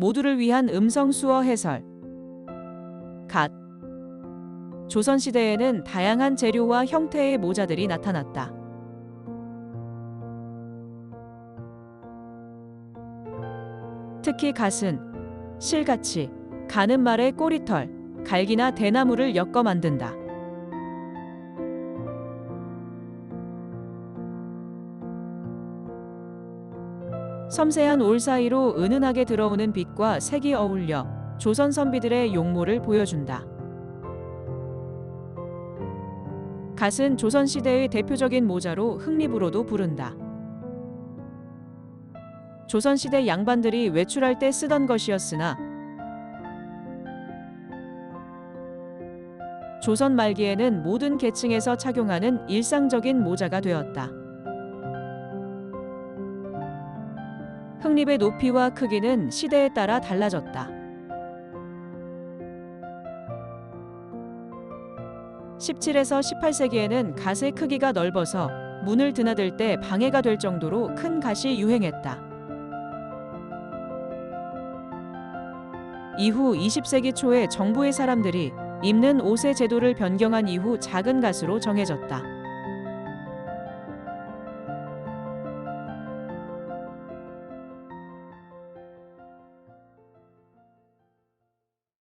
모두를 위한 음성 수어 해설. 갓. 조선시대에는 다양한 재료와 형태의 모자들이 나타났다. 특히 갓은 실같이 가는 말의 꼬리털, 갈기나 대나무를 엮어 만든다. 섬세한 올 사이로 은은하게 들어오는 빛과 색이 어울려 조선 선비들의 용모를 보여준다. 갓은 조선 시대의 대표적인 모자로 흑립으로도 부른다. 조선 시대 양반들이 외출할 때 쓰던 것이었으나 조선 말기에는 모든 계층에서 착용하는 일상적인 모자가 되었다. 흑립의 높이와 크기는 시대에 따라 달라졌다. 17에서 18세기에는 갓의 크기가 넓어서 문을 드나들 때 방해가 될 정도로 큰 갓이 유행했다. 이후 20세기 초에 정부의 사람들이 입는 옷의 제도를 변경한 이후 작은 갓으로 정해졌다.